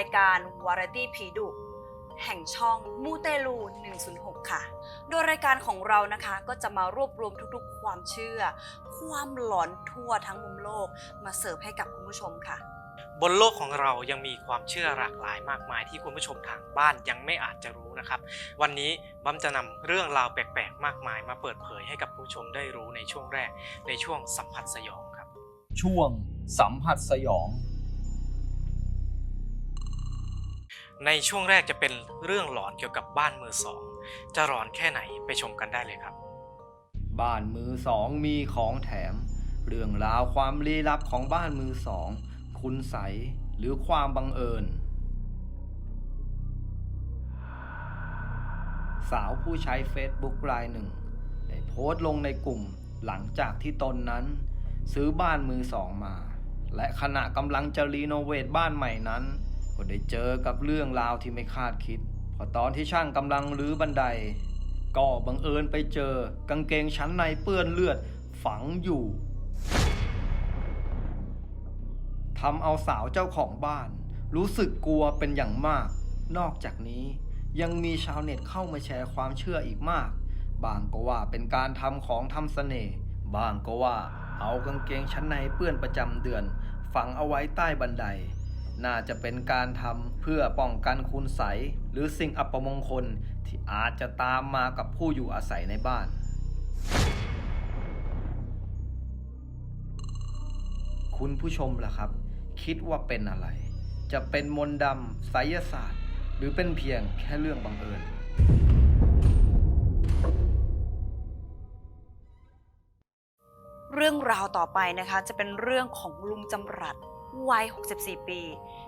าสู่รายการวาไรตี้ผีดุแห่งช่องมูเตลู 106 ค่ะ โดยรายการของเรานะคะก็จะมารวบรวมทุกๆ ความเชื่อ ความหลอนทั่วทั้งมุมโลก มาเสิร์ฟให้กับคุณผู้ชมค่ะ บนโลกของเรายังมีความเชื่อหลากหลายมากมายที่คุณผู้ชมทางบ้านยังไม่อาจจะรู้นะครับ วันนี้บัมจะนำเรื่องราวแปลกๆ มากมาย มาเปิดเผยให้กับคุณผู้ชมได้รู้ในช่วงแรกในช่วงสัมผัสสยองครับ ช่วงสัมผัสสยอง ในช่วงแรกจะเป็นเรื่องหลอนเกี่ยวกับบ้านมือสอง จะหลอนแค่ไหนไปชมกันได้เลยครับ บ้านมือสองมีของแถม เรื่องราวความลี้ลับของบ้านมือสอง คุณใสหรือความบังเอิญ สาวผู้ใช้เฟซบุ๊กรายหนึ่งได้โพสต์ลงในกลุ่มหลังจากที่ตนนั้น ซื้อบ้านมือสองมา และขณะกำลังจะรีโนเวทบ้านใหม่นั้น ก็ได้เจอกับเรื่องราวที่ไม่คาดคิดพอตอนที่ช่างกำลังรื้อบันได ก็บังเอิญไปเจอกางเกงชั้นในเปื้อนเลือดฝังอยู่ทำเอาสาวเจ้าของบ้าน รู้สึกกลัวเป็นอย่างมาก นอกจากนี้ยังมีชาวเน็ตเข้ามาแชร์ความเชื่ออีกมาก บางก็ว่าเป็นการทำของทำเสน่ห์ บางก็ว่าเอากางเกงชั้นในเปื้อนประจำเดือน ฝังเอาไว้ใต้บันได น่าจะเป็นการทำเพื่อป้องกันคุณใสหรือสิ่งอัปมงคลที่อาจจะตามมากับผู้อยู่อาศัยในบ้าน คุณผู้ชมล่ะครับ คิดว่าเป็นอะไร จะเป็นมนต์ดำไสยศาสตร์ หรือเป็นเพียงแค่เรื่องบังเอิญเรื่องราวต่อไปนะคะจะเป็นเรื่องของลุงจำรัด วัย 64 ปี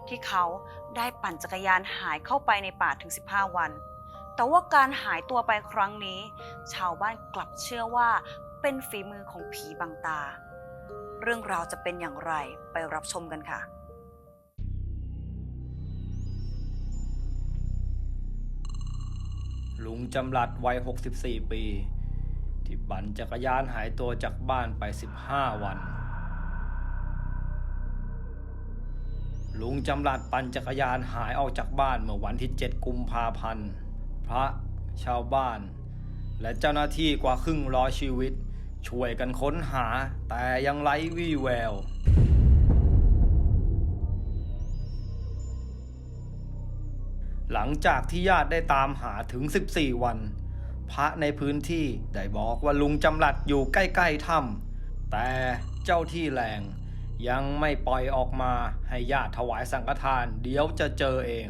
ที่เขาได้ปั่นจักรยานหายเข้าไปในป่าถึง 15 วัน แต่ว่าการหายตัวไปครั้งนี้ ชาวบ้านกลับเชื่อว่าเป็นฝีมือของผีบังตา เรื่องราวจะเป็นอย่างไรไปรับชมกันค่ะลุงจำรัดวัย 64 ปี ที่ปั่นจักรยานหายตัวจากบ้านไป 15 วัน ลุงจำรัดปั่นจักรยานหายออกจากบ้านเมื่อวันที่ 7 กุมภาพันธ์ พระชาวบ้าน และเจ้าหน้าที่กว่าครึ่งร้อยชีวิต ช่วยกันค้นหาแต่ยังไร้วี่แวว หลังจากที่ญาติได้ตามหาถึง 14 วัน พระในพื้นที่ได้บอกว่าลุงจำรัดอยู่ใกล้ ๆถ้ำแต่เจ้าที่แรง ยังไม่ปล่อยออกมาให้ญาติถวายสังฆทาน เดี๋ยวจะเจอเอง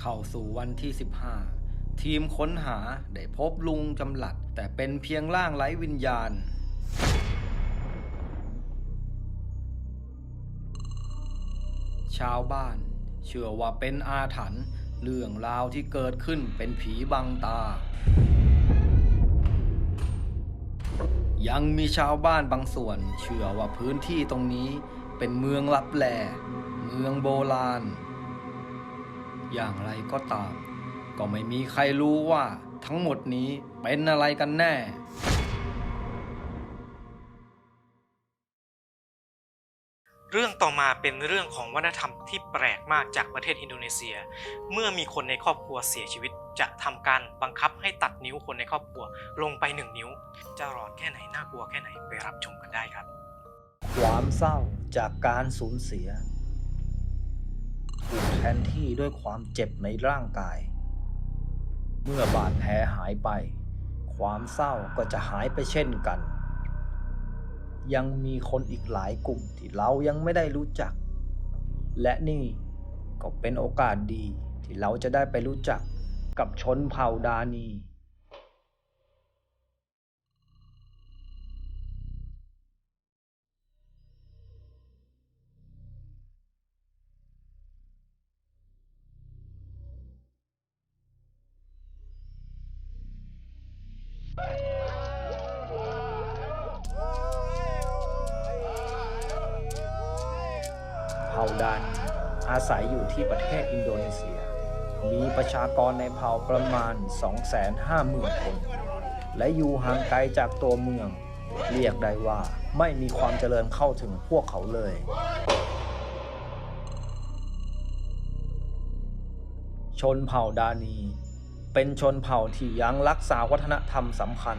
เข้าสู่วันที่ 15 ทีมค้นหาได้พบลุงจำหลัด แต่เป็นเพียงร่างไร้วิญญาณ ชาวบ้าน เชื่อว่าเป็นอาถรรพ์เรื่องราวที่เกิดขึ้นเป็นผีบังตา ยังมีชาวบ้านบางส่วน เชื่อว่าพื้นที่ตรงนี้เป็นเมืองลับแลเมืองโบราณ อย่างไรก็ตาม ก็ไม่มีใครรู้ว่าทั้งหมดนี้เป็นอะไรกันแน่ เรื่องต่อมาเป็นเรื่องของวัฒนธรรมที่แปลกมากจากประเทศอินโดนีเซีย เมื่อมีคนในครอบครัวเสียชีวิต จะทำการบังคับให้ตัดนิ้วคนในครอบครัวลงไปหนึ่งนิ้ว จะหลอนแค่ไหนน่ากลัวแค่ไหนไปรับชมกันได้ครับ ความเศร้าจากการสูญเสียถูกแทนที่ด้วยความเจ็บในร่างกาย เมื่อบาดแผลหายไป ความเศร้าก็จะหายไปเช่นกัน ยังมีคนอีกหลายกลุ่มที่เรายังไม่ได้รู้จัก และนี่ก็เป็นโอกาสดีที่เราจะได้ไปรู้จักกับชนเผ่าดานี ประชากรในเผ่าประมาณ 250,000 คน และอยู่ห่างไกลจากตัวเมือง เรียกได้ว่าไม่มีความเจริญเข้าถึงพวกเขาเลย ชนเผ่าดานี เป็นชนเผ่าที่ยังรักษาวัฒนธรรมสำคัญ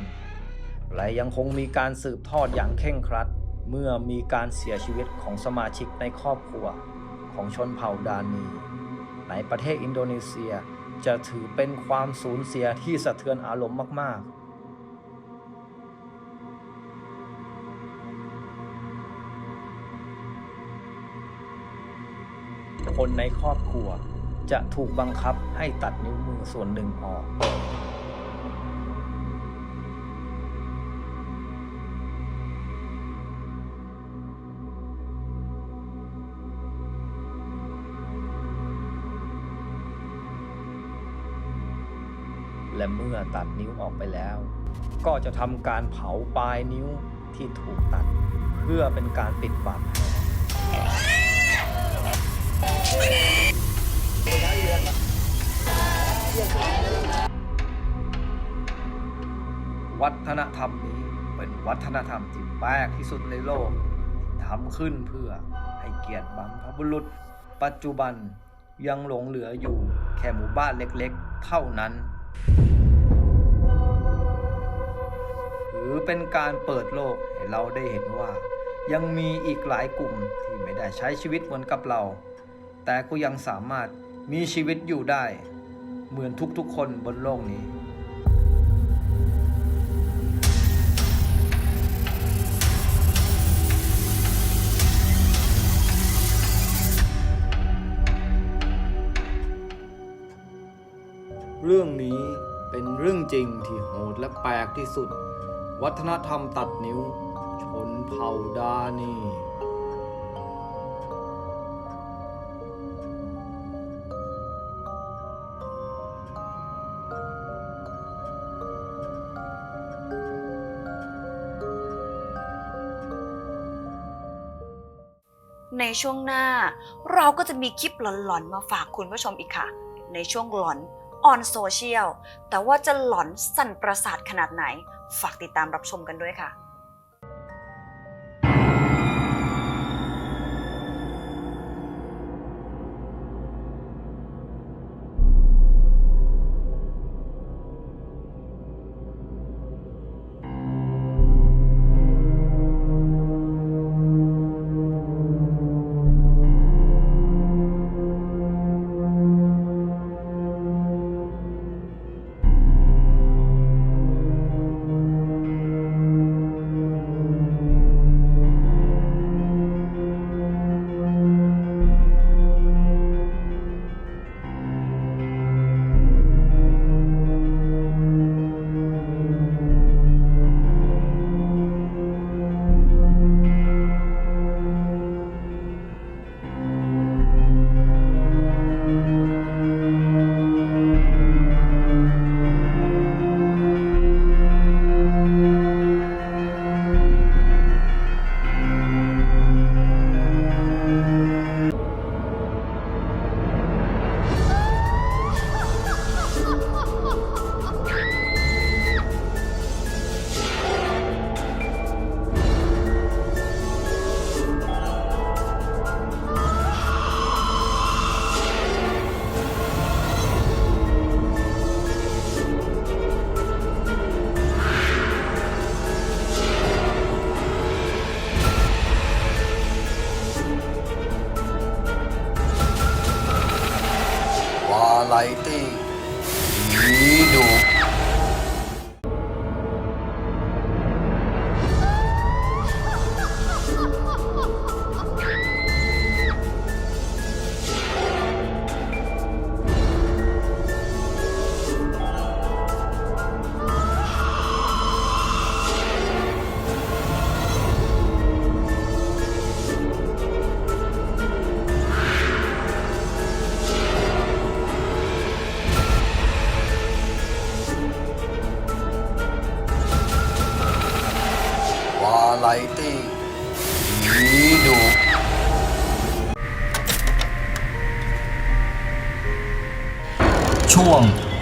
และยังคงมีการสืบทอดอย่างเคร่งครัด เมื่อมีการเสียชีวิตของสมาชิกในครอบครัวของชนเผ่าดานี ในประเทศอินโดนีเซีย จะถือเป็นความสูญเสียที่สะเทือนอารมณ์มาก ๆคนในครอบครัวจะถูกบังคับให้ตัดนิ้วมือส่วนหนึ่งออก และเมื่อตัดนิ้วออกไปแล้ว ก็จะทำการเผาปลายนิ้วที่ถูกตัด เพื่อเป็นการปิดบาดแผลวัฒนธรรมนี้เป็นวัฒนธรรมที่แปลกที่สุดในโลกทำขึ้นเพื่อให้เกียรติบรรพบุรุษ ปัจจุบันยังหลงเหลืออยู่แค่หมู่บ้านเล็กๆ เท่านั้น ถือเป็นการเปิดโลกให้เราได้เห็นว่า ยังมีอีกหลายกลุ่มที่ไม่ได้ใช้ชีวิตเหมือนกับเรา แต่ก็ยังสามารถมีชีวิตอยู่ได้ เหมือนทุกๆคนบนโลกนี้เรื่องนี้เป็นเรื่องจริงที่โหดและแปลกที่สุด วัฒนธรรมตัดนิ้ว ชนเผ่าดานีในช่วงหน้าเราก็จะมีคลิปหลอนๆ มาฝากคุณผู้ชมอีกค่ะ ในช่วงหลอนออนโซเชียลแต่ว่าจะหลอนสั่นประสาทขนาดไหน ฝากติดตามรับชมกันด้วยค่ะ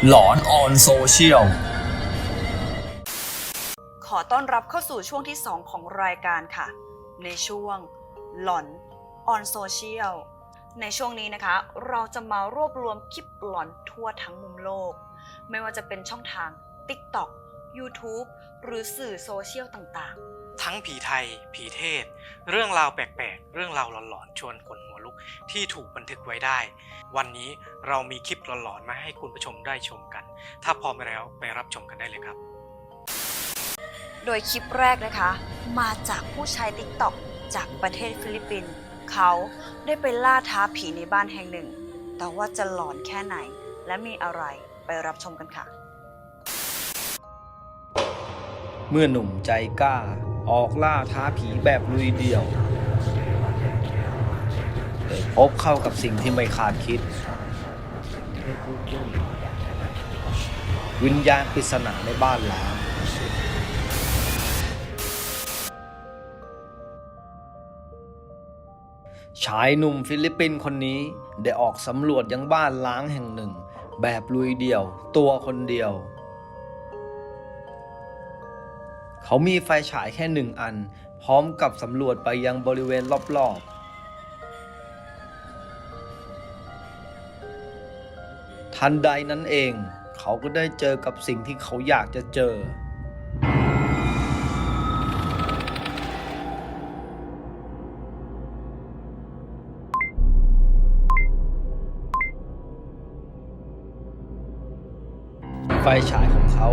หลอนออนโซเชียล ขอต้อนรับเข้าสู่ช่วงที่ 2 ของรายการค่ะ ในช่วงหลอน on social ในช่วงนี้นะคะ เราจะมารวบรวมคลิปหลอนทั่วทั้งมุมโลก ไม่ว่าจะเป็นช่องทาง TikTok YouTube หรือสื่อโซเชียลต่างทั้งผีไทย ผีเทศ เรื่องราวแปลกๆ เรื่องราวหลอนๆ ชวนขนหัวลุ กที่ถูกบันทึกไว้ได้ วันนี้เรามีคลิปหลอนๆมาให้คุณผู้ชมได้ชมกัน ถ้าพร้อมแล้วไปรับชมกันได้เลยครับๆโดยคลิปแรกนะคะ มาจากผู้ใช้ TikTok จากประเทศฟิลิปปินส์เขาได้ไปล่าท้าผีในบ้านแห่งหนึ่ง แต่ว่าจะหลอนแค่ไหนและมีอะไรไปรับชมกันค่ะ เมื่อหนุ่มใจกล้า ออกล่าท้าผีแบบลุยเดี่ยวได้ พบเข้ากับสิ่งที่ไม่คาดคิด วิญญาณปริศนาในบ้านหล้างชายหนุ่มฟิลิปปินส์คนนี้ได้ออกสำรวจยังบ้านล้างแห่งหนึ่ง แบบลุยเดี่ยว ตัวคนเดียว เขามีไฟฉายแค่หนึ่งอัน พร้อมกับสำรวจไปยังบริเวณรอบๆ ทันใดนั้นเอง เขาก็ได้เจอกับสิ่งที่เขาอยากจะเจอ ไฟฉายของเขา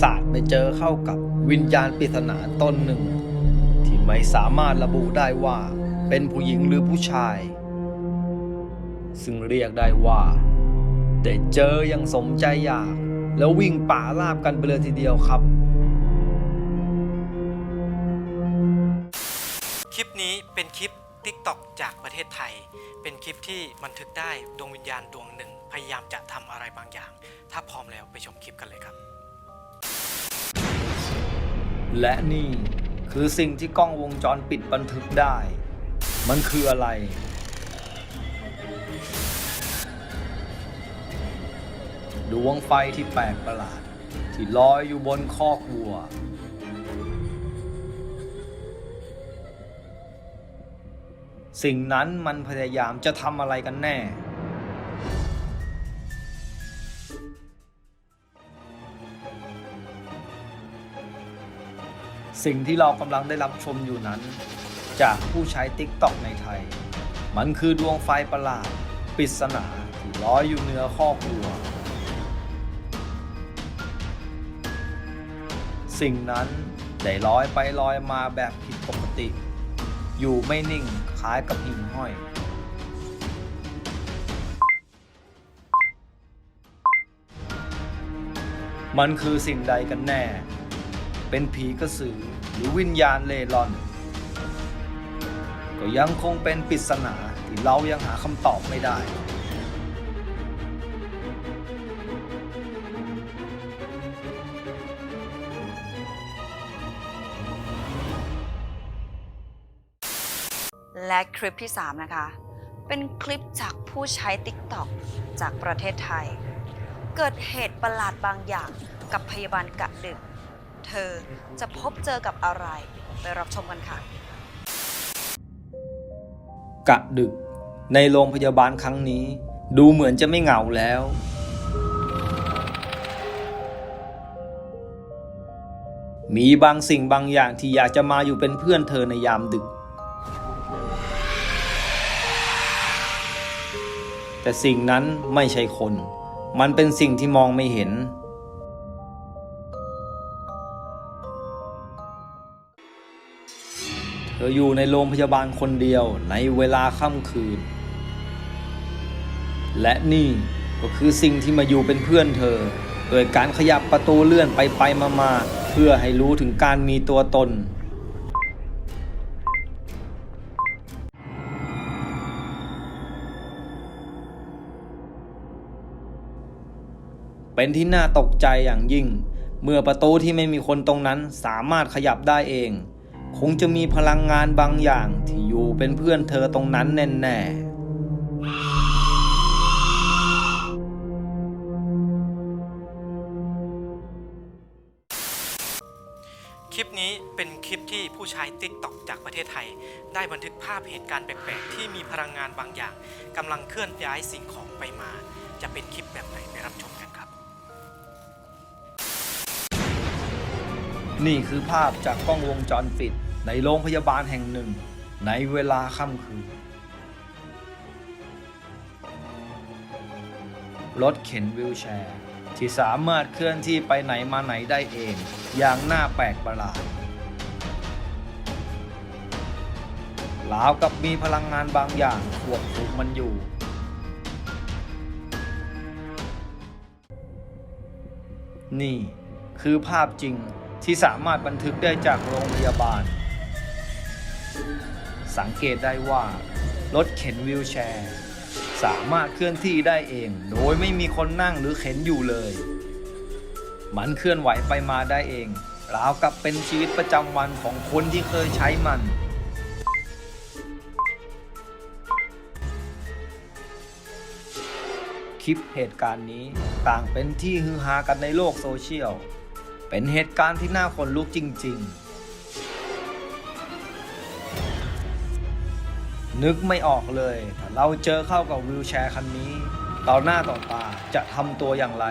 สาดไปเจอเข้ากับวิญญาณปริศนาตนหนึ่ง ที่ไม่สามารถระบุได้ว่าเป็นผู้หญิงหรือผู้ชาย ซึ่งเรียกได้ว่า ได้เจออยังสมใจอยาก แล้ววิ่งป่าลาบกันไปเลยทีเดียวครับ คลิปนี้เป็นคลิป TikTok จากประเทศไทย เป็นคลิปที่บันทึกได้ดวงวิญญาณดวงหนึ่ง พยายามจะทำอะไรบางอย่าง ถ้าพร้อมแล้วไปชมคลิปกันเลยครับ และนี่คือสิ่งที่กล้องวงจรปิดบันทึกได้ มันคืออะไร ดวงไฟที่แปลกประหลาด ที่ลอยอยู่บนคอกวัว สิ่งนั้นมันพยายามจะทำอะไรกันแน่ สิ่งที่เรากำลังได้รับชมอยู่นั้น จากผู้ใช้ TikTok ในไทย มันคือดวงไฟประหลาดปริศนาที่ลอยอยู่เหนือคอกวัว สิ่งนั้นได้ลอยไปลอยมาแบบผิดปกติ อยู่ไม่นิ่งคล้ายกับหิ่งห้อย มันคือสิ่งใดกันแน่ เป็นผีกระสือหรือวิญญาณเล่ร่อน ก็ยังคงเป็นปริศนาที่เรายังหาคำตอบไม่ได้ และคลิปที่ 3 นะคะ เป็นคลิปจากผู้ใช้ TikTok จากประเทศไทย เกิดเหตุประหลาดบางอย่างกับพยาบาลกะดึก เธอจะพบเจอกับอะไร ไปรับชมกันค่ะ กะดึก ในโรงพยาบาลครั้งนี้ ดูเหมือนจะไม่เหงาแล้ว มีบางสิ่งบางอย่างที่อยากจะมาอยู่เป็นเพื่อนเธอในยามดึก แต่สิ่งนั้นไม่ใช่คน มันเป็นสิ่งที่มองไม่เห็น เธออยู่ในโรงพยาบาลคนเดียวในเวลาค่ำคืน และนี่ก็คือสิ่งที่มาอยู่เป็นเพื่อนเธอ โดยการขยับประตูเลื่อนไปไปมามาเพื่อให้รู้ถึงการมีตัวตน เป็นที่น่าตกใจอย่างยิ่ง เมื่อประตูที่ไม่มีคนตรงนั้นสามารถขยับได้เอง คงจะมีพลังงานบางอย่างที่อยู่เป็นเพื่อนเธอตรงนั้นแน่ๆคลิปนี้เป็นคลิปที่ผู้ใช้ TikTok จากประเทศไทย ได้บันทึกภาพเหตุการณ์แปลกๆ ที่มีพลังงานบางอย่างกำลังเคลื่อนย้ายสิ่งของไปมา จะเป็นคลิปแบบไหนไปรับชม นี่คือภาพจากกล้องวงจรปิดในโรงพยาบาลแห่งหนึ่ง ในเวลาค่ำคืน รถเข็นวิวแชร์ ที่สามารถเคลื่อนที่ไปไหนมาไหนได้เอง อย่างน่าแปลกประหลาดราวกับมีพลังงานบางอย่างควบคุมมันอยู่ นี่คือภาพจริง ที่สามารถบันทึกได้จากโรงพยาบาล สังเกตได้ว่า รถเข็นวิวแชร์ สามารถเคลื่อนที่ได้เอง โดยไม่มีคนนั่งหรือเข็นอยู่เลย มันเคลื่อนไหวไปมาได้เองราวกับเป็นชีวิตประจำวันของคนที่เคยใช้มันคลิปเหตุการณ์นี้ต่างเป็นที่ฮือฮากันในโลกโซเชียล เป็นเหตุการณ์ที่น่าขนลุกจริง ๆ นึกไม่ออกเลยถ้าเราเจอเข้ากับวิวแชร์คันนี้ ต่อหน้าต่อตาจะทำตัวอย่างไร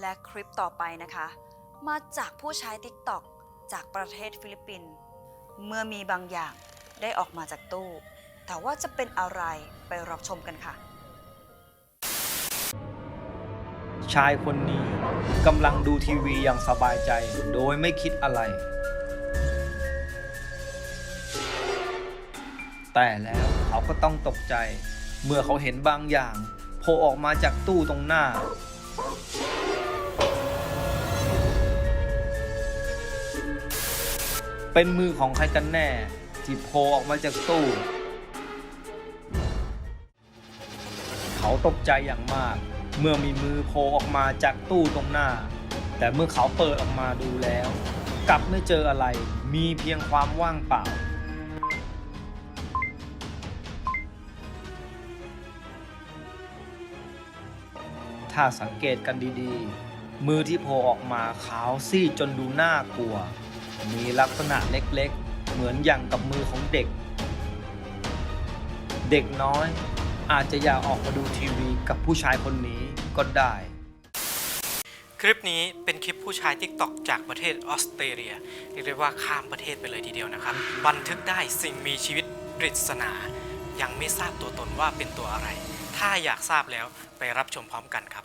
และคลิปต่อไปนะคะ มาจากผู้ใช้ TikTok จากประเทศฟิลิปปินส์เมื่อมีบางอย่างได้ออกมาจากตู้ แต่ว่าจะเป็นอะไรไปรับชมกันค่ะ ชายคนนี้กำลังดูทีวีอย่างสบายใจ โดยไม่คิดอะไร แต่แล้วเขาก็ต้องตกใจ เมื่อเขาเห็นบางอย่างโผล่ออกมาจากตู้ตรงหน้า เป็นมือของใครกันแน่ที่โผล่ออกมาจากตู้ เขาตกใจอย่างมาก เมื่อมีมือโผล่ออกมาจากตู้ตรงหน้า แต่เมื่อเขาเปิดออกมาดูแล้ว กลับไม่เจออะไร มีเพียงความว่างเปล่าถ้าสังเกตกันดีๆ มือที่โผล่ออกมาขาวซีดจนดูน่ากลัว มีลักษณะเล็กๆ เหมือนอย่างกับมือของเด็ก เด็กน้อย อาจจะอยากออกมาดูทีวีกับผู้ชายคนนี้ก็ได้ คลิปนี้เป็นคลิปผู้ใช้ TikTok จากประเทศออสเตรเลียเรียกได้ว่าข้ามประเทศไปเลยทีเดียวนะครับ บันทึกได้สิ่งมีชีวิตปริศนา ยังไม่ทราบตัวตนว่าเป็นตัวอะไร ถ้าอยากทราบแล้วไปรับชมพร้อมกันครับ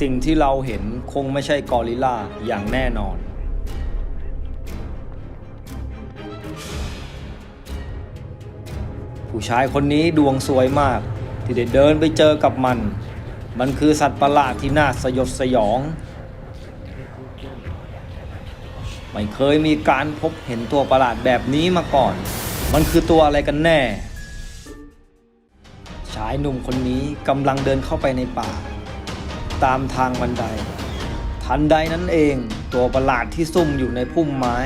สิ่งที่เราเห็นคงไม่ใช่กอริลลาอย่างแน่นอน ผู้ชายคนนี้ดวงสวยมาก ที่ได้เดินไปเจอกับมัน มันคือสัตว์ประหลาดที่น่าสยดสยอง ไม่เคยมีการพบเห็นตัวประหลาดแบบนี้มาก่อน มันคือตัวอะไรกันแน่ ชายหนุ่มคนนี้กำลังเดินเข้าไปในป่า ตามทางบันได ทันใดนั้นเองตัวประหลาดที่ซุ่มอยู่ในพุ่มไม้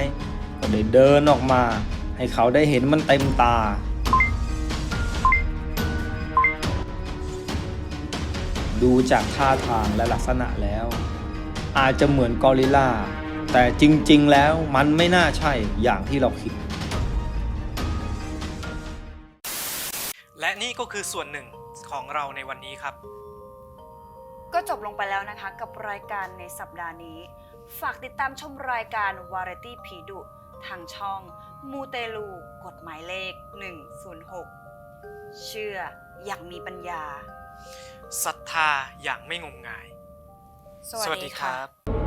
ก็ได้เดินออกมา ให้เขาได้เห็นมันเต็มตา ดูจากท่าทางและลักษณะแล้ว อาจจะเหมือนกอริลลาแต่จริง ๆ แล้วมันไม่น่าใช่อย่างที่เราคิด และนี่ก็คือส่วนหนึ่งของเราในวันนี้ครับ ก็จบลงไปแล้วนะคะ กับรายการในสัปดาห์นี้ ฝากติดตามชมรายการวาไรตี้ผีดุ ทางช่องมูเตลูกฎหมายเลข 106 เชื่ออย่างมีปัญญา ศรัทธาอย่างไม่งมงาย สวัสดีครับ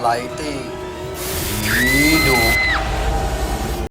ไรตี้ผีดู